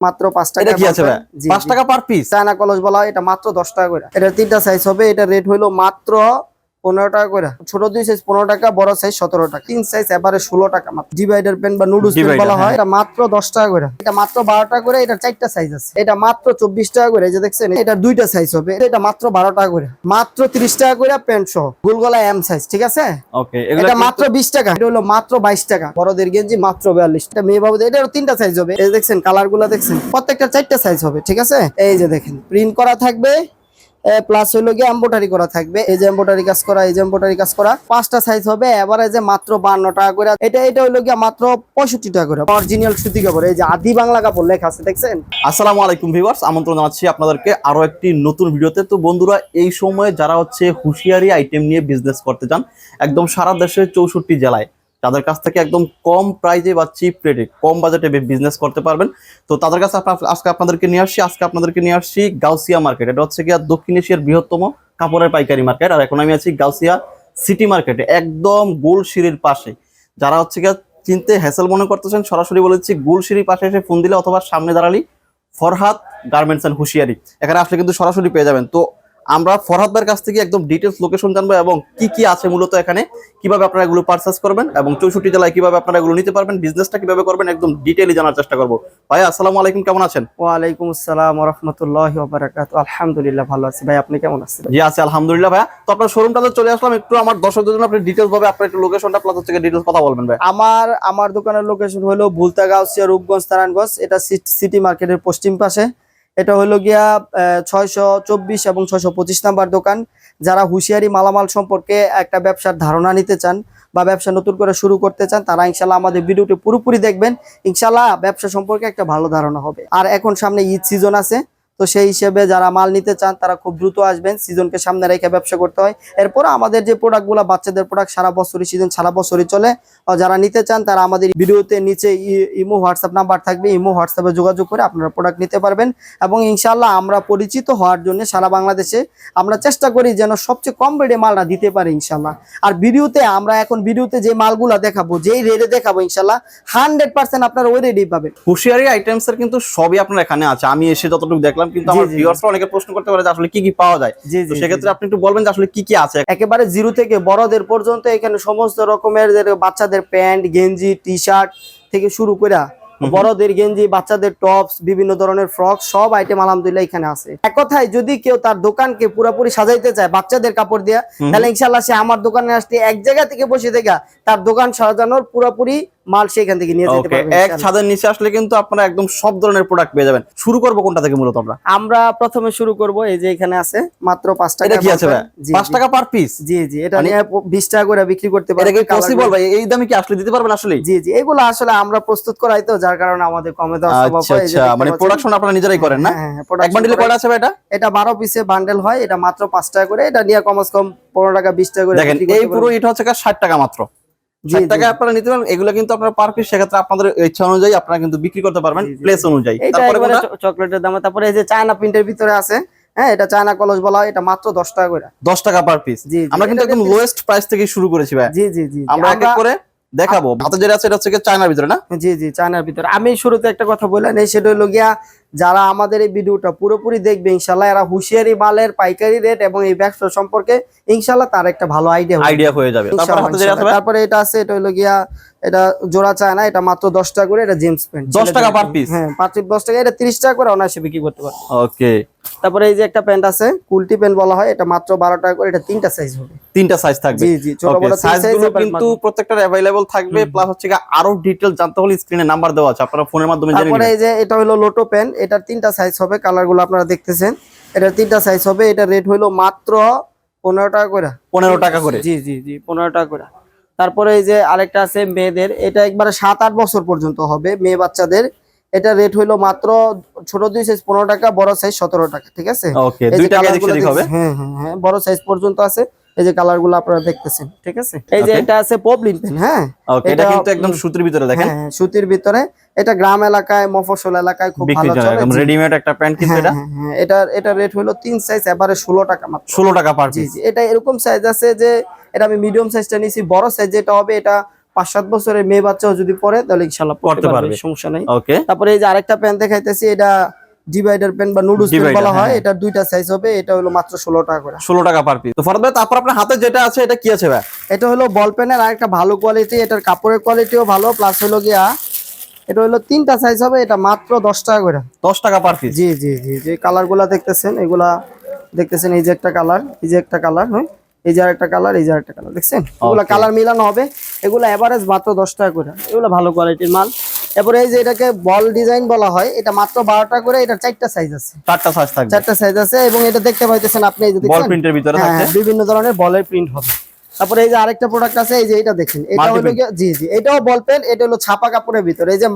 মাত্র পাঁচ টাকা এটা কি আছে ভাই? জি, পাঁচ টাকা পার পিস চায়না কলস বলা হয় এটা মাত্র দশ টাকা করে। এটা তিনটা সাইজ হবে এটা রেট হইল মাত্র পনেরো টাকা করে ছোট দুই সাইজ পনেরো টাকা বড় সাইজ সতেরো টাকা। তিন সাইজ এবারে ষোলো টাকা মাত্র। ডিভাইডার পেন বা নুডলস পেন বলা হয় হ্যাঁ। এটা মাত্র দশ টাকা করে এটা মাত্র বারো টাকা করে এটা চারটা সাইজ আছে। এটা মাত্র চব্বিশ টাকা করে যে দেখছেন এটা দুইটা সাইজ হবে। এটা মাত্র বারো টাকা করে মাত্র তিরিশ টাকা করে প্যান্ট সহ। গোলগলা এম সাইজ ঠিক আছে? এটা মাত্র বিশ টাকা এটা হলো মাত্র বাইশ টাকা। বড়দের গেঞ্জি মাত্র বিয়াল্লিশ এটা মেয়ে বাবুদের এটা তিনটা সাইজ হবে। এই দেখছেন কালারগুলা দেখছেন প্রত্যেকটা চারটা সাইজ হবে ঠিক আছে? এই যে দেখেন প্রিন্ট করা থাকবে। প্লাস হইল গিয়ে এম্বোটারি করা থাকবে। এই যে এম্বোটারি কাজ করা, এই যে এম্বোটারি কাজ করা, পাঁচটা সাইজ হবে, এবারে যে মাত্র বান্ন টাকা করে, এটা এটা হইল গিয়ে মাত্র পঁয়ষট্টি টাকা করে। অরিজিনাল সুতি কাপড়, এই যে আদি বাংলা কাপড় লেখা আছে, দেখছেন? আসসালামু আলাইকুম ভিউয়ার্স আমন্ত্রণ জানাচ্ছি আপনাদেরকে আরও একটি নতুন ভিডিওতে। তো বন্ধুরা, এই সময়ে যারা হচ্ছে হুঁশিয়ারি আইটেম নিয়ে বিজনেস করতে চান, একদম সারা দেশে চৌষট্টি জেলায় তাদের কাছ থেকে একদম কম প্রাইজে বা চিপ রেটে কম বাজেটে বিজনেস করতে পারবেন। তো তাদের কাছে আজকে আপনাদেরকে নিয়ে আসছি, আজকে আপনাদেরকে নিয়ে আসছি গাউসিয়া মার্কেট এটা হচ্ছে গিয়া দক্ষিণ এশিয়ার বৃহত্তম কাপড়ের পাইকারি মার্কেট আর এখন আমি আছি গাউসিয়া সিটি মার্কেটে একদম গোলসিঁড়ির পাশে। যারা হচ্ছে গিয়া চিনতে হ্যাসেল মনে করতেছেন, সরাসরি বলেছি গুলশিরি পাশে এসে ফোন দিলে অথবা সামনে দাঁড়ালি ফরহাদ গার্মেন্টস অ্যান্ড হুঁশিয়ারি। এখানে আসলে কিন্তু সরাসরি পেয়ে যাবেন। তো আমরা ফরহাদ ভাইয়ের কাছ থেকে একদম ডিটেলস লোকেশন জানব এবং কি কি আছে মূলত এখানে কীভাবে আপনারা এগুলো পারচেস করবেন এবং চৌষট্টি জেলায় কীভাবে আপনারা এগুলো নিতে পারবেন বিজনেসটা কীভাবে করবেন একদম ডিটেইলি জানার চেষ্টা করব। ভাই আসসালামু আলাইকুম কেমন আছেন? ওয়ালাইকুম আসসালাম রহমতুল্লাহ বারাকাত আলহামদুলিল্লাহ ভালো আছি। ভাই আপনি কেমন আছেন? জি আছে আলহামদুলিল্লাহ ভাইয়া। তো আপনার শোরুমটাতে চলে আসলাম একটু আমার দর্শকদের জন্য আপনি ডিটেলস ভাবে আপনার একটু লোকেশনটা প্লাস হচ্ছে ডিটেলস কথা বলবেন ভাই আমার আমার দোকানের লোকেশন হলো ভুলতা গাউসিয়া রূপগঞ্জ নারায়ণগঞ্জ। এটা সিটি মার্কেটের পশ্চিম পাশে। এটা হলো গিয়া ছয়শো চব্বিশ এবং ছয়শো পঁচিশ নাম্বার দোকান। যারা হুঁশিয়ারি মালামাল সম্পর্কে একটা ব্যবসার ধারণা নিতে চান বা ব্যবসা নতুন করে শুরু করতে চান, তারা ইনশাল্লাহ আমাদের ভিডিওটি পুরোপুরি দেখবেন। ইনশাল্লাহ ব্যবসা সম্পর্কে একটা ভালো ধারণা হবে। আর এখন সামনে ঈদ সিজন আছে। তো সেই হিসেবে যারা মাল নিতে চান, তারা খুব দ্রুত আসবেন, সিজনকে সামনে রেখে ব্যবসা করতে হয়। এরপর আমাদের যে প্রোডাক্টগুলো, বাচ্চাদের প্রোডাক্ট সারা বছরই, সিজন সারা বছরই চলে। যারা নিতে চান, তারা আমাদের ভিডিওতে নিচে ইমো, হোয়াটসঅ্যাপ নাম্বার থাকবে। ইমো, হোয়াটসঅ্যাপে যোগাযোগ করে আপনারা প্রোডাক্ট নিতে পারবেন। এবং ইনশাল্লাহ আমরা পরিচিত হওয়ার জন্য সারা বাংলাদেশে আমরা চেষ্টা করি যেন সবচেয়ে কম রেটে মালটা দিতে পারি ইনশাল্লাহ আর ভিডিওতে আমরা এখন ভিডিওতে যে মালগুলা দেখাবো, যেই রেটে দেখাবো ইনশাল্লাহ হান্ড্রেড পার্সেন্ট আপনারা ওই রেটেই পাবেন। হুশিয়ারি আইটেমস এর কিন্তু সবই আপনার এখানে আছে। আমি এসে যতটুকু দেখলাম কিন্তু আমার। ভিউয়ার্সরা অনেকে প্রশ্ন করতে পারে যে আসলে কি কি পাওয়া যায়। তো সেক্ষেত্রে আপনি একটু বলবেন যে আসলে কি কি আছে? একেবারে জিরো থেকে বড়দের পর্যন্ত এখানে সমস্ত রকমের যে বাচ্চাদের প্যান্ট গেঞ্জি টি শার্ট থেকে শুরু করে বড়দের গেঞ্জি বাচ্চাদের টপস বিভিন্ন ধরনের ফ্রক সব আইটেম আলহামদুলিল্লাহ এখানে আছে। এক কথায় যদি কেউ তার দোকানকে পুরোপুরি সাজাইতে চায় বাচ্চাদের কাপড় দিয়া। তাহলে ইনশাল্লাহ সে আমার দোকানে আসতে এক জায়গা থেকে বসে থেকে তার দোকান সাজানোর পুরোপুরি মাল সেখান থেকে নিয়ে যেতে ওকে পারবে এক। ছাদের নিচে আসলে কিন্তু আপনারা একদম সব ধরনের প্রোডাক্ট পেয়ে যাবেন। শুরু করব কোনটা থেকে মূলত আমরা? আমরা প্রথমে শুরু করব এই যে এখানে আছে মাত্র পাঁচ টাকা এটা কি আছে ভাই? জি, পাঁচ জি। টাকা পার পিস জি জি এটা মানে- নিয়ে বিশ টাকা করে বিক্রি করতে এটা কি পসিবল ভাই? এই দামে কি আসলে দিতে পারবেন আসলে? জি জি এগুলো আসলে আমরা প্রস্তুত করাই তো যার কারণে আমাদের কমে দেওয়া সম্ভব আচ্ছা হয় আচ্ছা মানে প্রোডাকশন আপনারা নিজেরাই করেন না? হ্যাঁ, হ্যাঁ, এক বান্ডিলে কয়টা আছে ভাই এটা? এটা বারো পিসে বান্ডেল হয় এটা মাত্র পাঁচ টাকা করে এটা নিয়ে কমস কম পনেরো টাকা বিশ টাকা করে দেখেন এই পুরো এটা হচ্ছে ষাট টাকা মাত্র। টাকা আপনারা নিতে পারবেন এগুলো কিন্তু আপনারা পার পিস সেক্ষেত্রে আপনাদের ইচ্ছা অনুযায়ী আপনারা কিন্তু বিক্রি করতে পারবেন জি, জি, প্লেস অনুযায়ী। তারপরে একেবারে কোনটা? চ- চকলেটের দামে তারপরে এই যে চায়না প্রিন্টের ভিতরে আছে হ্যাঁ এটা চায়না কলস বলা হয় এটা মাত্র দশ টাকা করে। দশ টাকা পার পিস আমরা কিন্তু একদম লোয়েস্ট প্রাইস থেকে শুরু করেছি ভাই। জি জি জি জি, আমরা এক এক করে দেখাবো। যেটা আছে এটা হচ্ছে চায়নার ভিতরে না? জি জি চায়নার ভিতরে। আমি শুরুতে একটা কথা বললাম এই সেটা হলো গিয়া যারা আমাদের এই ভিডিওটা পুরোপুরি দেখবে ইনশাল্লাহ এরা হুঁশিয়ারি মালের পাইকারি রেট এবং এই ব্যবসা সম্পর্কে ইনশাল্লাহ তার একটা ভালো আইডিয়া আইডিয়া হয়ে যাবে। তারপরে। এটা আছে এটা হলো গিয়া এটা জোড়া চায় না এটা মাত্র দশ টাকা করে এটা জেমস প্যান্ট 10 টাকা per piece? হ্যাঁ পাঁচ দশ টাকা এটা তিরিশ টাকা করে অনায়াসে বিক্রি করতে পারে। ওকে তারপরে এই যে একটা প্যান্ট আছে কুলটি প্যান্ট বলা হয় এটা মাত্র বারো টাকা করে এটা তিনটা সাইজ হবে। তিনটা সাইজ থাকবে। জি জি ছোট বড় সাইজ কিন্তু প্রত্যেকটার অ্যাভেলেবল থাকবে প্লাস হচ্ছে আরও ডিটেল জানতে হলে স্ক্রিনে নাম্বার দেওয়া আছে আপনারা ফোনের মাধ্যমে জেনে তারপরে নেবেন। এই যে এটা হলো লোটো প্যান্ট এটার তিনটা সাইজ হবে কালারগুলো আপনারা দেখতেছেন। এটার তিনটা সাইজ হবে এটা রেট হলো মাত্র পনেরো টাকা করে। 15 টাকা করে? জি জি জি পনেরো টাকা করে। তারপরে এই যে আরেকটা আছে মেয়েদের এটা একবারে সাত আট বছর পর্যন্ত হবে মেয়ে বাচ্চাদের। এটা রেট হইল মাত্র ছোট দুই সাইজ পনেরো টাকা বড় সাইজ সতেরো টাকা ঠিক আছে? হ্যাঁ হ্যাঁ হ্যাঁ বড় সাইজ পর্যন্ত আছে। এই যে কালারগুলো আপনারা দেখতেছেন ঠিক আছে? এই যে এটা আছে পবলিন পেন হ্যাঁ? ওকে এটা এটা- কিন্তু একদম সুতির ভিতরে দেখেন। হ্যাঁ, সুতির ভিতরে। এটা গ্রাম এলাকায় মফস্বল এলাকায় খুব ভালো চলে একদম রেডিমেড একটা প্যান্ট কিন্তু হ্যাঁ, এটা। হ্যাঁ, হ্যাঁ, এটা রেট হলো তিন সাইজ এবারে ষোলো টাকা মাত্র। ষোলো টাকা পার জি পিস জি এটা এরকম সাইজ আছে যে এটা আমি মিডিয়াম সাইজটা নিয়েছি বড় সাইজ যেটা হবে এটা পাঁচ সাত বছরের মেয়ে বাচ্চাও যদি পরে তাহলে ইনশাল্লাহ পড়তে পারবে। সমস্যা নাই। ওকে তারপরে এই যে আরেকটা প্যান্ট দেখাইতেছি এটা ডিভাইডার প্যান্ট বা নুডলস বলা হয় এটা দুইটা সাইজ হবে এটা হলো মাত্র ষোলো টাকা করে। ষোলো টাকা পার পিস তো ফরদ ভাই তারপর আপনার হাতে যেটা আছে এটা কি আছে ভাই? এটা হলো বল পেনের আর একটা ভালো কোয়ালিটি এটার কাপড়ের কোয়ালিটিও ভালো প্লাস হলো গিয়া এটা হলো তিনটা সাইজ হবে এটা মাত্র দশ টাকা করে। দশ টাকা পার পিস জি জি জি যে কালারগুলা দেখতেছেন এগুলা দেখতেছেন এই যে একটা কালার এই যে একটা কালার হ্যাঁ? এই যে একটা কালার এই যে একটা কালার দেখছেন? এগুলা কালার মিলানো হবে এগুলো এভারেজ মাত্র দশ টাকা করে। এগুলো ভালো কোয়ালিটির মাল। এরপরে এই যে এটাকে বল ডিজাইন বলা হয় এটা মাত্র বারো টাকা করে এটা চারটা সাইজ আছে। চারটা সাইজ থাকবে। চারটা সাইজ আছে এবং এটা দেখতে পাইতেছেন আপনি এই যে বল প্রিন্টের ভিতরে হ্যাঁ, থাকছে। বিভিন্ন ধরনের বলের প্রিন্ট হবে। তারপরে এই যে আরেকটা প্রোডাক্ট আছে এই যে এটা দেখেন এটা হলো জি জি এটাও বল পেন এটা হলো ছাপা কাপড়ের ভিতরে। এই যে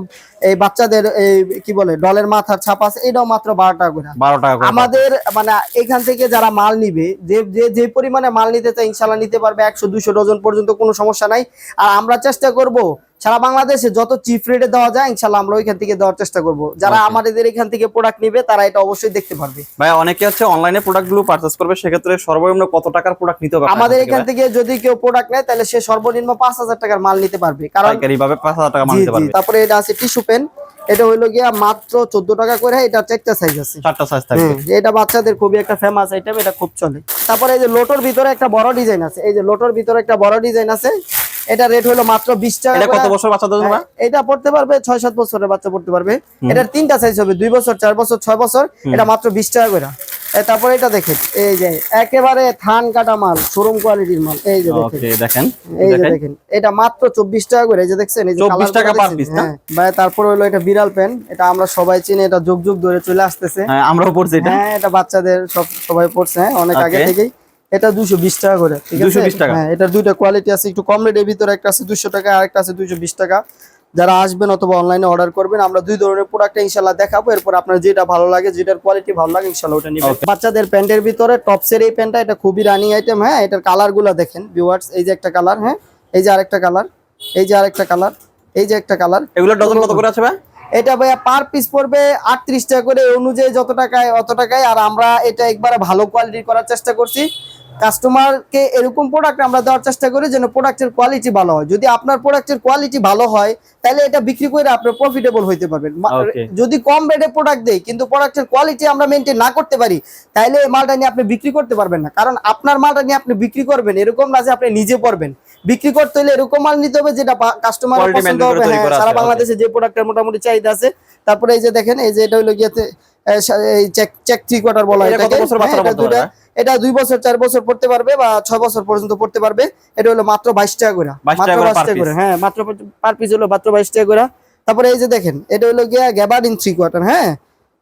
এই বাচ্চাদের এই কি বলে ডলের মাথার ছাপা আছে এটাও মাত্র বারো টাকা করে। বারো টাকা করে আমাদের মানে এখান থেকে যারা মাল নিবে যে যে যে পরিমাণে মাল নিতে চায় ইনশাল্লাহ নিতে পারবে একশো দুশো ডজন পর্যন্ত কোনো সমস্যা নাই। আর আমরা চেষ্টা করব সারা বাংলাদেশে যত চিপ রেটে দেওয়া যায় ইনশাল্লাহ আমরা ওইখান থেকে দেওয়ার চেষ্টা করব। যারা আমাদের এখান থেকে প্রোডাক্ট নিবে তারা এটা অবশ্যই দেখতে পারবে। ভাই অনেকে আছে অনলাইনে প্রোডাক্টগুলো পারচেস করবে সেক্ষেত্রে সর্বনিম্ন কত টাকার প্রোডাক্ট নিতে হবে আমাদের এখান থেকে যদি কেউ প্রোডাক্ট নেয় তাহলে সে সর্বনিম্ন পাঁচ হাজার টাকার মাল নিতে পারবে। কারণ পাইকারি ভাবে পাঁচ হাজার টাকা মাল নিতে পারবে। তারপরে এটা আছে টিস্যু পেন। এটা হইল গিয়া মাত্র চোদ্দ টাকা করে এটা চারটা সাইজ আছে। চারটা সাইজ থাকবে। এটা বাচ্চাদের খুবই একটা ফেমাস আইটেম এটা খুব চলে। তারপরে এই যে লোটোর ভিতরে একটা বড় ডিজাইন আছে। এই যে লোটোর ভিতরে একটা বড় ডিজাইন আছে। এটা রেট হলো মাত্র বিশ টাকা এটা কত বছর বাচ্চাদের জন্য হ্যাঁ, এটা পড়তে পারবে ছয় সাত বছরের বাচ্চা পড়তে পারবে। এটার তিনটা সাইজ হবে দুই বছর চার বছর ছয় বছর এটা মাত্র বিশ টাকা করে। তারপরে এটা দেখেন এই যে একেবারে থান কাটা মাল শোরুম কোয়ালিটির মাল এই যে দেখেন। এই যে দেখেন। এটা মাত্র চব্বিশ টাকা করে এই যে দেখছেন এই যে 24 টাকা দেখছেন? piece না? হ্যাঁ ভাই তারপর হলো এটা বিড়াল পেন এটা আমরা সবাই চিনি এটা যুগ যুগ ধরে চলে আসতেছে। হ্যাঁ, আমরাও পড়ছি এটা। হ্যাঁ এটা বাচ্চাদের সব সবাই পড়ছে অনেক আগে থেকেই। এটা দুশো বিশ টাকা করে ঠিক আছে? 220 টাকা। হ্যাঁ এটার দুইটা কোয়ালিটি আছে একটু কম রেটের ভিতরে একটা আছে দুশো টাকা আর একটা আছে দুশো বিশ টাকা। যারা আসবেন অথবা অনলাইনে অর্ডার করবেন আমরা দুই ধরনের প্রোডাক্ট ইনশাল্লাহ দেখাবো। এরপর আপনার যেটা ভালো লাগে যেটার কোয়ালিটি ভালো লাগে ইনশাল্লাহ ওটা নিবেন. বাচ্চাদের প্যান্টের ভিতরে টপসের এই প্যান্টটা এটা খুবই রানিং আইটেম হ্যাঁ? এটার কালারগুলো দেখেন ভিউয়ার্স এই যে একটা কালার হ্যাঁ? এই যে আরেকটা কালার এই যে আরেকটা কালার এই যে একটা কালার এগুলো ডজন কত করে আছে ভাই? এটা ভাইয়া পার পিস পড়বে আটত্রিশ টাকা করে অনুযায়ী যত টাকায় অত টাকায়। আর আমরা এটা একবারে ভালো কোয়ালিটি করার চেষ্টা করছি। কাস্টমারকে এরকম প্রোডাক্ট আমরা দেওয়ার চেষ্টা করি যেন প্রোডাক্টের কোয়ালিটি ভালো হয়। যদি আপনার প্রোডাক্টের কোয়ালিটি ভালো হয় তাহলে এটা বিক্রি করে আপনি প্রফিটেবল হইতে পারবেন। যদি কম রেটে প্রোডাক্ট দেই কিন্তু প্রোডাক্টের কোয়ালিটি আমরা মেনটেন না করতে পারি তাহলে এই মালটা নিয়ে আপনি বিক্রি করতে পারবেন না। কারণ আপনার মালটা নিয়ে আপনি বিক্রি করবেন এরকম না যে আপনি নিজে পড়বেন। বিক্রি করতে হলে এরকম মাল নিতে হবে যেটা কাস্টমার পছন্দ হবে। হ্যাঁ সারা বাংলাদেশে যে প্রোডাক্টের মোটামুটি চাহিদা আছে তারপরে এই যে দেখেন এই যে এটা হলো সা- এই চেক চেক থ্রি কোয়ার্টার বলা হয় এটা হ্যাঁ, দুই বছর চার বছর পড়তে পারবে বা ছয় বছর পর্যন্ত পড়তে পারবে। এটা হলো মাত্র বাইশ টাকা করে। মাত্র বাইশ টাকা করে। হ্যাঁ মাত্র পার পিস হলো মাত্র বাইশ টাকা করে। তারপরে এই যে দেখেন এটা হলো গিয়া গ্যাবার্ডিন থ্রি কোয়ার্টার হ্যাঁ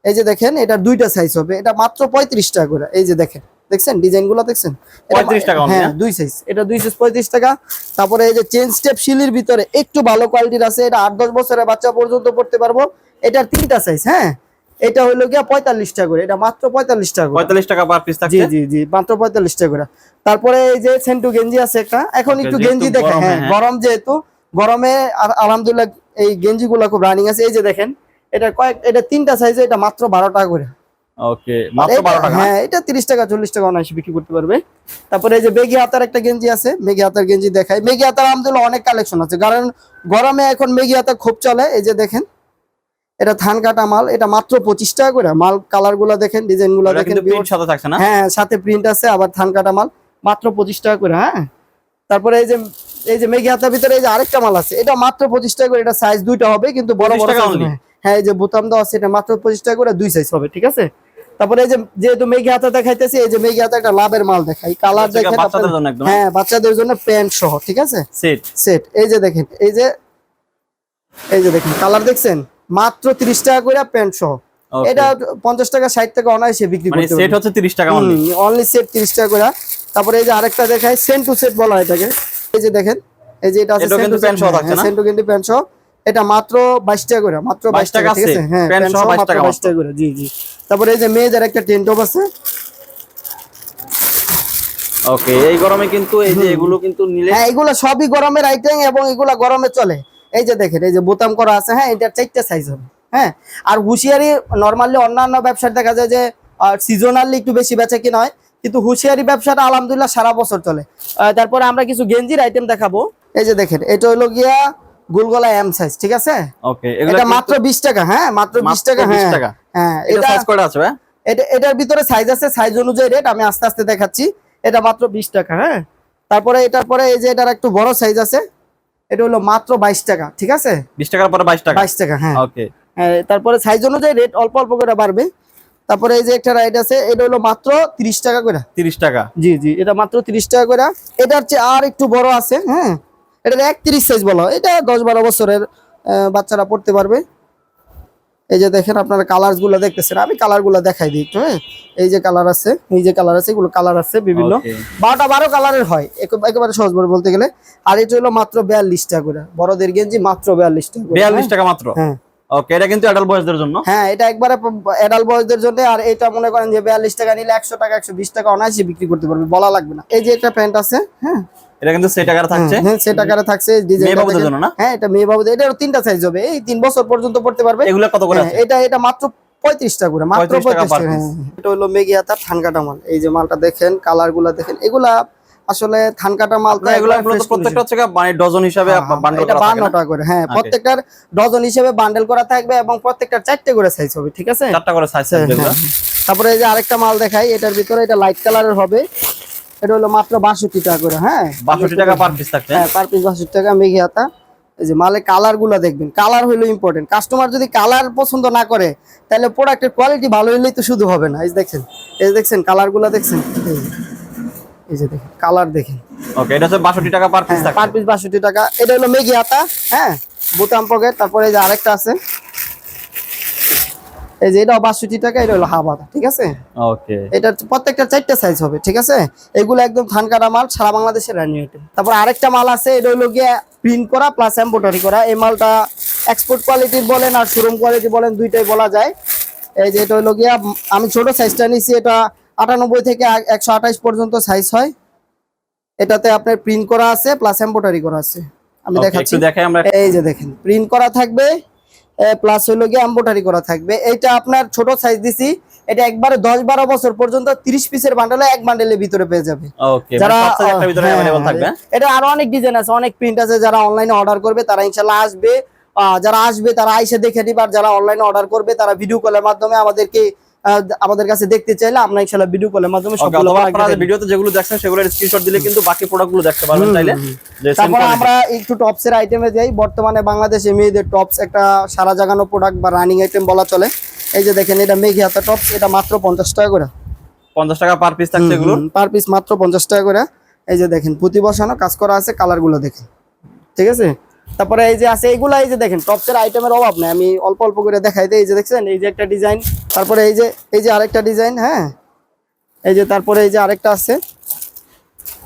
এই যে দেখেন এটা দুইটা সাইজ হবে। এটা মাত্র পঁয়ত্রিশ টাকা করে। এই যে দেখেন দেখছেন? ডিজাইনগুলো দেখছেন? এটা 35 টাকা হ্যাঁ দুই সাইজ এটা দুই সাইজ পঁয়ত্রিশ টাকা। তারপরে এই যে চেন স্টেপ শিলির ভিতরে একটু ভালো কোয়ালিটির আছে। এটা আট দশ বছরের বাচ্চা পর্যন্ত পড়তে পারব। এটার তিনটা সাইজ হ্যাঁ এটা হলো গিয়া পঁয়তাল্লিশ টাকা করে এটা মাত্র পঁয়তাল্লিশ টাকা পঁয়তাল্লিশ টাকা পার পিস জি জি জি মাত্র পঁয়তাল্লিশ টাকা করে। তারপরে এই যে সেন্টু গেঞ্জি আছে একটা এখন একটু গেঞ্জি দেখে হ্যাঁ হ্যাঁ। গরম যেহেতু গরমে আর আলহামদুলিল্লাহ এই গেঞ্জি গুলা খুব রানিং আছে। এই যে দেখেন এটা কয়েক এটা তিনটা সাইজে এটা মাত্র বারো টাকা করে। ওকে মাত্র এটা- বারো টাকা হ্যাঁ এটা টাকা চল্লিশ টাকা অনায়াসে বিক্রি করতে পারবে। তারপরে এই যে বেগি হাতার একটা গেঞ্জি আছে মেগি হাতার গেঞ্জি দেখায় মেগি হাতার আলহামদুলিল্লাহ অনেক কালেকশন আছে। কারণ গরমে এখন মেগি হাতা খুব চলে। এই যে দেখেন এটা থান কাটা মাল এটা মাত্র পঁচিশ টাকা করে। মাল কালারগুলা দেখেন ডিজাইনগুলা দেখেন হ্যাঁ সাথে প্রিন্ট আছে আবার থান কাটা মাল মাত্র পঁচিশ টাকা করে হ্যাঁ? তারপরে এই যে এই যে মেঘি হাতার ভিতরে এই যে আরেকটা মাল আছে এটা মাত্র পঁচিশ টাকা করে এটা সাইজ দুইটা হবে কিন্তু বড় বড়। হ্যাঁ এই যে বোতাম দেওয়া আছে এটা মাত্র পঁচিশ টাকা করে দুই সাইজ হবে ঠিক আছে? তারপরে এই যে যেহেতু মেঘি হাতা দেখাইতেছি এই যে মেঘি হাতা একটা লাভের মাল দেখাই। কালার দেখেন একদম হ্যাঁ? বাচ্চাদের জন্য প্যান্ট সহ ঠিক আছে? সেট সেট এই যে দেখেন এই যে এই যে দেখেন কালার দেখছেন? মাত্র তিরিশ টাকা করে প্যান্ট সহ। এটা পঞ্চাশ টাকা ষাট টাকা অনায়াসে বিক্রি মানে করতে সেট হচ্ছে তিরিশ টাকা অনলি অনলি সেট 30 টাকা করে। তারপরে এই যে আরেকটা দেখাই সেন্ট টু সেট বলা হয় এটাকে। এই যে দেখেন এই যে এটা আছে সেন্ট কিন্তু টু প্যান্ট সহ থাকছে না? সেন্ট টু কিন্তু প্যান্ট সহ। এটা মাত্র 22 টাকা করে মাত্র 22 22 টাকা ঠিক আছে? হ্যাঁ প্যান্ট সহ সহ 22 টাকা 22 টাকা করে জি জি। তারপরে এই যে মেয়েদের একটা টেন টপ আছে। ওকে এই গরমে কিন্তু এই যে এগুলো কিন্তু নিলে হ্যাঁ এগুলো সবই গরমের আইটেম এবং এগুলা গরমে চলে। এই যে দেখেন এই যে বোতাম করা আছে হ্যাঁ এটা চারটা সাইজ হবে হ্যাঁ। আর হুঁশিয়ারি নর্মালি অন্যান্য ব্যবসার দেখা যায় যে সিজনালি একটু বেশি বেচা কিনা হয় কিন্তু হুঁশিয়ারি ব্যবসাটা আলহামদুলিল্লাহ সারা বছর চলে। তারপরে আমরা কিছু গেঞ্জির আইটেম দেখাবো। এই যে দেখেন এটা হলো গিয়া গুলগলা এম সাইজ ঠিক আছে? ওকে এটা মাত্র বিশ টাকা হ্যাঁ মাত্র বিশ টাকা হ্যাঁ। হ্যাঁ এটা সাইজ কয়টা আছে ভাই? এটা এটার ভিতরে সাইজ আছে সাইজ অনুযায়ী রেট আমি আস্তে আস্তে দেখাচ্ছি। এটা মাত্র বিশ টাকা হ্যাঁ। তারপরে এটার পরে এই যে এটার একটু বড় সাইজ আছে এটা হলো মাত্র বাইশ টাকা ঠিক আছে? 20 টাকার পরে 22 টাকা? বাইশ টাকা হ্যাঁ। ওকে তারপরে সাইজ অনুযায়ী রেট অল্প অল্প করে বাড়বে। তারপরে এই যে একটা রাইড আছে এটা হলো মাত্র তিরিশ টাকা করে। 30 টাকা। জি জি এটা মাত্র তিরিশ টাকা করে। এটা হচ্ছে আর একটু বড় আছে হ্যাঁ। এটা এক তিরিশ সাইজ বলো এটা দশ বারো বছরের বাচ্চারা পড়তে পারবে। এই যে দেখেন আপনারা কালারগুলো দেখতেছেন আমি কালারগুলো দেখাই দিই হ্যাঁ? এই যে কালার আছে এই যে কালার আছে এগুলো কালার আছে বিভিন্ন। বারোটা বারো কালারের হয় একেবারে সহজ করে বলতে গেলে। আর এটা হলো মাত্র বিয়াল্লিশ টাকা করে বড়দের গেঞ্জি মাত্র বিয়াল্লিশ টাকা করে, 42 টাকা মাত্র? হ্যাঁ। ওকে এটা কিন্তু অ্যাডাল্ট বয়সদের জন্য। হ্যাঁ এটা একবারে অ্যাডাল্ট বয়সদের জন্য আর এটা মনে করেন যে বিয়াল্লিশ টাকা নিলে একশো টাকা একশো বিশ টাকা অনায়াসে বিক্রি করতে পারবে বলা লাগবে না। এই যে একটা প্যান্ট আছে হ্যাঁ? এটা কিন্তু সেট আকারে থাকছে। হ্যাঁ সে টাকারে থাকছে ডিজাইন মেয়ে বাবুদের জন্য না? হ্যাঁ এটা মেয়ে বাবুদের এটারও তিনটা সাইজ হবে। এই তিন বছর পর্যন্ত পড়তে পারবে। এগুলো কত করে হ্যাঁ, আছে? এটা এটা মাত্র পঁয়ত্রিশ টাকা করে মাত্র 35 টাকা পঁয়ত্রিশ per টাকা piece। হ্যাঁ। এটা হলো মাল। এই যে মালটা দেখেন কালার দেখেন এগুলা আসলে প্রত্যেকটা হচ্ছে মানে ডজন হিসাবে বান্ডেল করা থাকে বান্ন না? টাকা করে হ্যাঁ প্রত্যেকটার ডজন হিসেবে বান্ডেল করা থাকবে এবং প্রত্যেকটার চারটে করে সাইজ হবে ঠিক আছে? চারটা করে সাইজ হ্যাঁ, থাকবে হ্যাঁ। তারপরে এই যে আরেকটা মাল দেখাই এটার ভিতরে এটা লাইট কালারের হবে। এটা হলো মাত্র বাষট্টি টাকা করে হ্যাঁ? 62 টাকা পার পিস থাকছে। হ্যাঁ পার পিস বাষট্টি টাকা মেঘি হাতা। এই যে মালে কালারগুলা দেখবেন কালার হলো ইম্পর্টেন্ট কাস্টমার যদি কালার পছন্দ না করে তাহলে প্রোডাক্টের কোয়ালিটি ভালো হলেই তো শুধু হবে না। এই দেখছেন এই যে দেখছেন কালারগুলা দেখছেন? এই যে- দেখেন কালার দেখেন। ওকে এটা হচ্ছে 62 টাকা পার পিস পার পিস বাষট্টি টাকা। এটা হলো মেঘি হাতা হ্যাঁ? বোতাম পকেট তারপরে এই যে আরেকটা আছে। এই যে এটাও বাষট্টি টাকা এটা হলো হাফ ঠিক আছে? ওকে। এটার প্রত্যেকটা চারটা সাইজ হবে ঠিক আছে? এগুলো একদম ধান কাটা মাল সারা বাংলাদেশের রানি আইটেম তারপর আরেকটা মাল আছে এটা হলো গিয়ে প্রিন্ট করা প্লাস এম্বোটারি করা। এই মালটা এক্সপোর্ট কোয়ালিটির বলেন আর শোরুম কোয়ালিটি বলেন দুইটাই বলা যায়। এই যে এটা হলো গিয়া আমি ছোট সাইজটা নিছি এটা আটানব্বই থেকে একশো পর্যন্ত সাইজ হয়। এটাতে আপনার প্রিন্ট করা আছে প্লাস এম্বোটারি করা আছে। আমি দেখাচ্ছি। এই যে দেখেন প্রিন্ট করা থাকবে। প্লাস হইল গিয়ে অ্যাম্বোটারি করা থাকবে। এটা আপনার ছোট সাইজ দিছি এটা একবারে দশ বারো বছর পর্যন্ত তিরিশ পিসের বান্ডালে এক বান্ডেলের ভিতরে পেয়ে যাবে। যারা হ্যাঁ, হ্যাঁ, হ্যাঁ। এটা আরও অনেক ডিজাইন আছে অনেক প্রিন্ট আছে যারা অনলাইনে অর্ডার করবে তারা ইনশাল্লাহ আসবে। যারা আসবে তারা আইসে দেখে নিবে আর যারা অনলাইনে অর্ডার করবে তারা ভিডিও কলের মাধ্যমে আমাদেরকে আমাদের কাছে দেখতে চাইলে আমরা ইনশাল্লাহ ভিডিও কলের মাধ্যমে সবগুলো আপনারা ভিডিওতে যেগুলো দেখছেন সেগুলোর স্ক্রিনশট দিলে কিন্তু বাকি প্রোডাক্টগুলো দেখতে পারবেন চাইলে। তারপর আমরা একটু টপসের আইটেমে যাই। বর্তমানে বাংলাদেশে মেয়েদের টপস একটা সারা জাগানো প্রোডাক্ট বা রানিং আইটেম বলা চলে। এই যে দেখেন এটা মেঘি হাতা টপস এটা মাত্র পঞ্চাশ টাকা করে। 50 টাকা পার পিস থাকছে এগুলো পার পিস মাত্র পঞ্চাশ টাকা করে। এই যে দেখেন পুঁতি বসানো কাজ করা আছে কালারগুলো দেখেন। ঠিক আছে? তারপরে এই যে আছে এইগুলা এই যে দেখেন টপসের আইটেমের অভাব নেই আমি অল্প অল্প করে দেখাই দিই এই যে দেখছেন এই যে একটা ডিজাইন তারপরে এই যে এই যে আরেকটা ডিজাইন হ্যাঁ এই যে তারপরে এই যে আরেকটা আছে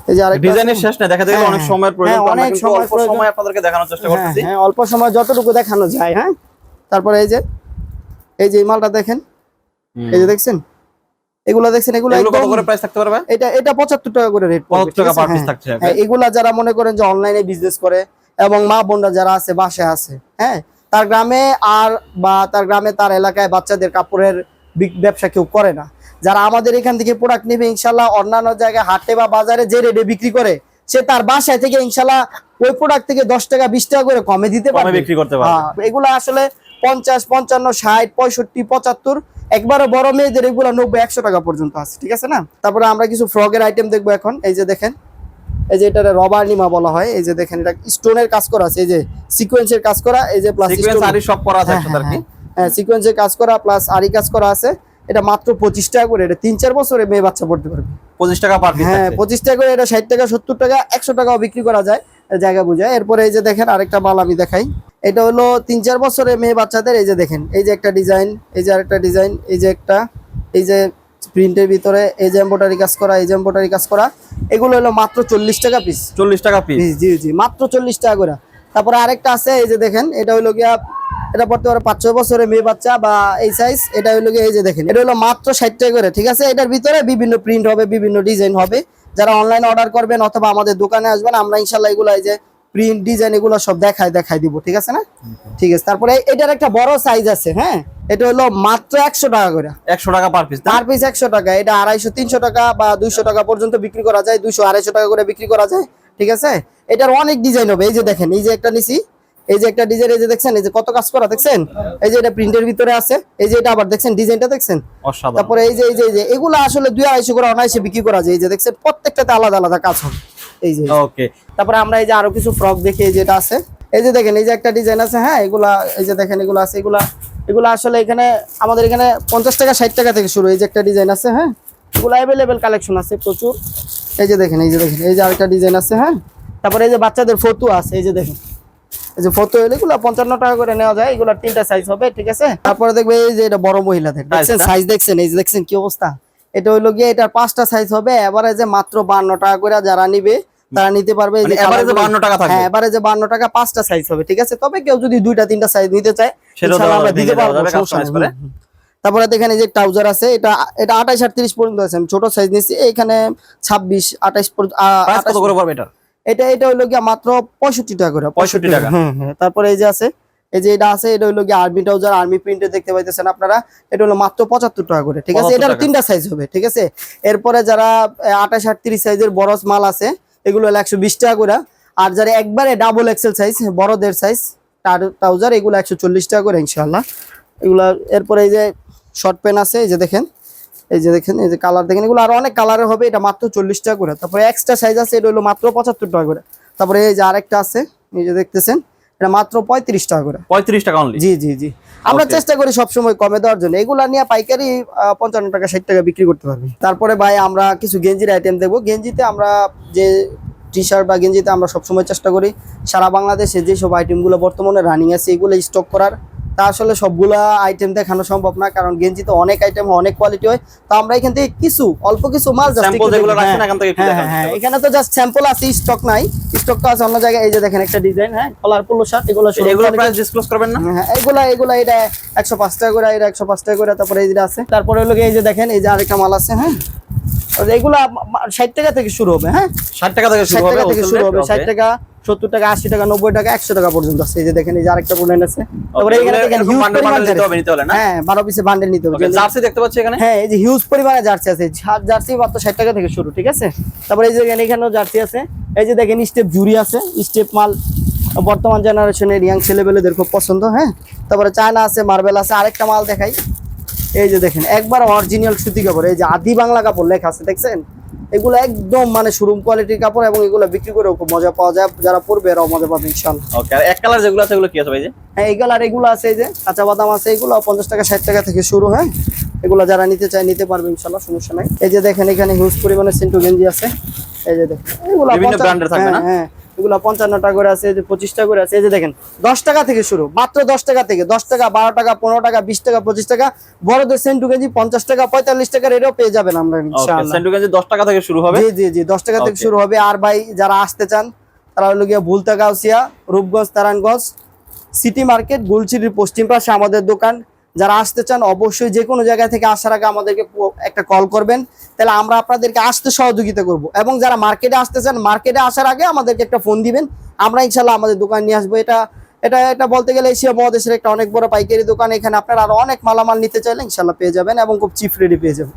এই যে আরেকটা ডিজাইনের শেষ না দেখা যায় হ্যাঁ, অনেক হ্যাঁ। সময়ের প্রয়োজন হ্যাঁ, অনেক সময় অল্প সময় আপনাদেরকে দেখানোর চেষ্টা হ্যাঁ, করতেছি হ্যাঁ অল্প সময় যতটুকু দেখানো যায় হ্যাঁ তারপরে এই যে এই যে মালটা দেখেন এই যে দেখছেন এগুলো দেখছেন এগুলো কত করে প্রাইস থাকতে পারবে এটা এটা পঁচাত্তর টাকা করে রেট 75 টাকা per piece থাকছে. এগুলা যারা মনে করেন যে অনলাইনে বিজনেস করে এবং মা বোনরা যারা আছে বাসায় আছে হ্যাঁ? তার গ্রামে আর বা তার গ্রামে তার এলাকায় বাচ্চাদের কাপড়ের ব্যবসা কেউ করে না। যারা আমাদের এখান থেকে প্রোডাক্ট নেবে ইনশাল্লাহ অন্যান্য জায়গায় হাটে বা বাজারে যে রেটে বিক্রি করে সে তার বাসায় থেকে ইনশাল্লাহ ওই প্রোডাক্ট থেকে দশ টাকা বিশ টাকা করে কমে দিতে পারবে। বিক্রি করতে পারবে। হ্যাঁ, এগুলো আসলে পঞ্চাশ পঞ্চান্ন ষাট পঁয়ষট্টি পঁচাত্তর একবারে বড় মেয়েদের এগুলো নব্বই একশো টাকা পর্যন্ত আছে ঠিক আছে না? তারপরে আমরা কিছু ফ্রগের আইটেম দেখব এখন এই যে দেখেন। এই যে এটা রবার নিমা বলা হয় এই যে দেখেন এটা স্টোনের কাজ করা আছে এই যে সিকোয়েন্সের কাজ করা এই যে প্লাস সিকোয়েন্স আরি সব করা আছে আর কি হ্যাঁ সিকোয়েন্সের কাজ করা প্লাস আরি কাজ করা আছে এটা মাত্র পঁচিশ টাকা করে এটা তিন চার বছরে মেয়ে বাচ্চা পড়তে পারবে 25 টাকা পার পিস হ্যাঁ পঁচিশ টাকা করে এটা ষাট টাকা সত্তর টাকা একশো টাকাও বিক্রি করা যায় জায়গা বুঝায় এরপরে এই যে দেখেন আরেকটা মাল আমি দেখাই এটা হলো তিন চার বছরে মেয়ে বাচ্চাদের এই যে দেখেন এই যে একটা ডিজাইন এই যে আরেকটা ডিজাইন এই যে একটা এই যে প্রিন্টের ভিতরে এই যে এম্বোটারি কাজ করা এই যে এম্বোটারি কাজ করা এগুলো হলো মাত্র চল্লিশ টাকা পিস 40 টাকা পিস জি জি জি মাত্র চল্লিশ টাকা করে। তারপরে আরেকটা আছে এই যে দেখেন এটা হলো গিয়া এটা পড়তে পারে পাঁচ ছয় বছরের মেয়ে বাচ্চা বা এই সাইজ এটা হলো গিয়ে এই যে দেখেন এটা হলো মাত্র ষাট টাকা করে ঠিক আছে? এটার ভিতরে বিভিন্ন প্রিন্ট হবে বিভিন্ন ডিজাইন হবে। যারা অনলাইনে অর্ডার করবেন অথবা আমাদের দোকানে আসবেন আমরা ইনশাল্লাহ এগুলো এই যে প্রিন্ট ডিজাইন এগুলো সব দেখাই দেখাই দিব ঠিক আছে না? ঠিক আছে তারপরে এটার একটা বড় সাইজ আছে হ্যাঁ? এটা হলো মাত্র একশো টাকা করে। 100 টাকা পার পিস পার পিস একশো টাকা এটা আড়াইশো তিনশো টাকা বা দুইশো টাকা পর্যন্ত বিক্রি করা যায় দুইশো আড়াইশো টাকা করে বিক্রি করা যায় ঠিক আছে? এটার অনেক ডিজাইন হবে এই যে দেখেন এই যে একটা নিছি এই যে একটা ডিজাইন এই যে দেখছেন এই যে কত কাজ করা দেখছেন? এই যে এটা প্রিন্টের ভিতরে আছে এই যে এটা আবার দেখছেন ডিজাইনটা দেখছেন? তারপরে এই যে এই যে এই যে এগুলো আসলে দুই আড়াইশো করে অনায়াসে বিক্রি করা যায় এই যে দেখছেন প্রত্যেকটাতে আলাদা আলাদা কাজ হবে। এই যে ওকে তারপরে আমরা এই যে আরও কিছু ফ্রক দেখি এই যেটা আছে এই যে দেখেন এই যে একটা ডিজাইন আছে হ্যাঁ এগুলা এই যে দেখেন এগুলো আছে এগুলা এগুলো আসলে এখানে আমাদের এখানে পঞ্চাশ টাকা ষাট টাকা থেকে শুরু এই যে একটা ডিজাইন আছে হ্যাঁ এগুলো অ্যাভেলেবেল কালেকশন আছে প্রচুর এই যে দেখেন এই যে দেখেন এই যে আরেকটা ডিজাইন আছে হ্যাঁ তারপরে এই যে বাচ্চাদের ফতু আছে এই যে দেখেন এই যে ফটো হলে এগুলো পঞ্চান্ন টাকা করে নেওয়া যায় এগুলো তিনটা সাইজ হবে ঠিক আছে তারপরে দেখবে এই যে এটা বড় মহিলাদের দেখছেন সাইজ দেখছেন এই যে দেখছেন কি অবস্থা এটা হলো গিয়ে এটার পাঁচটা সাইজ হবে এবারে যে মাত্র বান্ন টাকা করে যারা নিবে তারা নিতে পারবে যে মানে average এ colourগুলো- 52 টাকা থাকবে? হ্যাঁ এবারে যে বান্ন টাকা পাঁচটা সাইজ হবে ঠিক আছে তবে কেউ যদি দুইটা তিনটা সাইজ নিতে চায় ইনশাআল্লাহ আমরা দিতে পারব সমস্যা। তারপরে দেখেন এই যে ট্রাউজার আছে এটা এটা আঠাশ আটত্রিশ পর্যন্ত আছে আমি ছোট সাইজ নিচ্ছি এখানে ছাব্বিশ আঠাশ পর্যন্ত কত করে পড়বে এটা এটা এটা হলো গিয়ে মাত্র পঁয়ষট্টি টাকা করে 65 টাকা। হ্যাঁ হ্যাঁ তারপরে এই যে আছে এই যে এটা আছে এটা হলো গিয়ে আর্মি ট্রাউজার আর্মি প্রিন্টে দেখতে পাইতেছেন আপনারা। এটা হলো মাত্র পঁচাত্তর টাকা করে ঠিক আছে? 75 এটার তিনটা সাইজ হবে ঠিক আছে? এরপরে যারা আঠাশ আটত্রিশ সাইজের বড় মাল আছে এগুলো হলো একশো বিশ টাকা করে। আর যারা একবারে ডাবল এক্সেল সাইজ বড়দের সাইজ ট্রাউজার এগুলো একশো চল্লিশ টাকা করে ইনশাল্লাহ এগুলা এরপরে এই যে শর্ট প্যান্ট আছে এই যে দেখেন এই যে দেখেন এই যে কালার দেখেন এগুলো আরও অনেক কালারের হবে এটা মাত্র চল্লিশ টাকা করে। তারপরে এক্সট্রা সাইজ আছে এটা হলো মাত্র পঁচাত্তর টাকা করে। তারপরে এই যে আরেকটা আছে এই যে দেখতেছেন এটা মাত্র পঁয়ত্রিশ টাকা করে। পঁয়ত্রিশ টাকা অনলি জি জি জি। আমরা চেষ্টা করি সবসময় কমে দেওয়ার জন্য। এগুলা নিয়ে পাইকারি পঞ্চান্ন টাকা ষাট টাকা বিক্রি করতে পারবি। তারপরে ভাই আমরা কিছু গেঞ্জির আইটেম দেখব গেঞ্জিতে আমরা যে টি শার্ট বা গেঞ্জিতে আমরা সবসময় চেষ্টা করি সারা বাংলাদেশে যেসব আইটেমগুলো বর্তমানে রানিং আছে এগুলো স্টক করার। তা আসলে সবগুলা আইটেম দেখানো সম্ভব না কারণ গেঞ্জিতে অনেক আইটেম অনেক কোয়ালিটি হয়। তো আমরা এখান থেকে কিছু অল্প কিছু মাল হ্যাঁ, হ্যাঁ হ্যাঁ এখানে তো জাস্ট স্যাম্পল আছে স্টক নাই। স্টক তো আছে অন্য জায়গায়। এই যে দেখেন একটা ডিজাইন হ্যাঁ? কলার পুলো শার্ট এগুলো এগুলো প্রাইস ডিসক্লোজ করবেন না? হ্যাঁ এগুলা এগুলো এটা একশো পাঁচ টাকা করে এটা একশো পাঁচ টাকা করে তারপরে এই যে আছে। তারপরে হলো এই যে দেখেন এই যে আরেকটা মাল আছে হ্যাঁ? এগুলা ষাট টাকা থেকে শুরু হবে হ্যাঁ? ষাট টাকা থেকে ষাট টাকা থেকে শুরু হবে ষাট টাকা সত্তর টাকা আশি টাকা নব্বই টাকা একশো টাকা পর্যন্ত আছে। এই যে দেখেন এই যে আরেকটা আছে। তারপরে এখানে দেখেন পরিমাণ? হ্যাঁ বারো পিসে বান্ডেল নিতে হবে। জার্সি দেখতে পাচ্ছি এখানে? হ্যাঁ এই যে হিউজ পরিমাণে জার্সি আছে। জার্সি মাত্র ষাট টাকা থেকে শুরু ঠিক আছে? তারপরে এই যে এখানেও জার্সি আছে। এই যে দেখেন স্টেপ জুড়ি আছে। স্টেপ মাল বর্তমান জেনারেশনের ইয়াং ছেলেবেলেদের খুব পছন্দ হ্যাঁ? তারপরে চায়না আছে মার্বেল আছে আরেকটা মাল দেখাই। এই যে দেখেন একবার অরিজিনাল সুতি কাপড় এই যে আদি বাংলা কাপড় লেখা আছে দেখছেন? এগুলো একদম মানে শোরুম কোয়ালিটির কাপড় এবং এগুলো বিক্রি করেও খুব মজা পাওয়া যায়। যারা পরবে এরাও মজা পাবে ইনশাল্লাহ ওকে আর এক কালার যেগুলো আছে এগুলো কি আছে ভাই যে? হ্যাঁ এইগুলো আর এগুলো আছে এই যে কাঁচা বাদাম আছে এগুলো পঞ্চাশ টাকা ষাট টাকা থেকে শুরু হ্যাঁ? এগুলো যারা নিতে চায় নিতে পারবে ইনশাল্লাহ সমস্যা নাই। এই যে দেখেন এখানে হিউজ পরিমাণে সেন্টু গেঞ্জি আছে। এই যে দেখেন এগুলো বিভিন্ন এর থাকবে হ্যাঁ, না? হ্যাঁ। এগুলো পঞ্চান্ন টাকা করে আছে যে পঁচিশ টাকা করে আছে এই যে দেখেন দশ টাকা থেকে শুরু মাত্র দশ টাকা থেকে দশ টাকা বারো টাকা পনেরো টাকা বিশ টাকা পঁচিশ টাকা বড়দের সেন্টু গেঞ্জি পঞ্চাশ টাকা পঁয়তাল্লিশ টাকার এটাও পেয়ে যাবেন আমরা সেন্টু গেঞ্জি দশ টাকা থেকে শুরু হবে? জি জি জি দশ টাকা থেকে শুরু হবে। আর ভাই যারা আসতে চান তারা হলো গিয়ে ভুলতা গাউসিয়া রূপগঞ্জ তারানগঞ্জ সিটি মার্কেট গুলচিরির পশ্চিম পাশে আমাদের দোকান। যারা আসতে চান, অবশ্যই যে কোনো জায়গা থেকে আসার আগে আমাদেরকে একটা কল করবেন। তাহলে আমরা আপনাদেরকে আসতে সহযোগিতা করব। এবং যারা মার্কেটে আসতে চান, মার্কেটে আসার আগে আমাদেরকে একটা ফোন দিবেন। আমরা ইনশাল্লাহ আমাদের দোকান নিয়ে আসব। এটা এটা এটা বলতে গেলে এশিয়া মহাদেশের একটা অনেক বড় পাইকারি দোকান। এখানে আপনারা আরও অনেক মালামাল নিতে চাইলে ইনশাল্লাহ পেয়ে যাবেন এবং খুব চিপ রেডি পেয়ে যাবেন।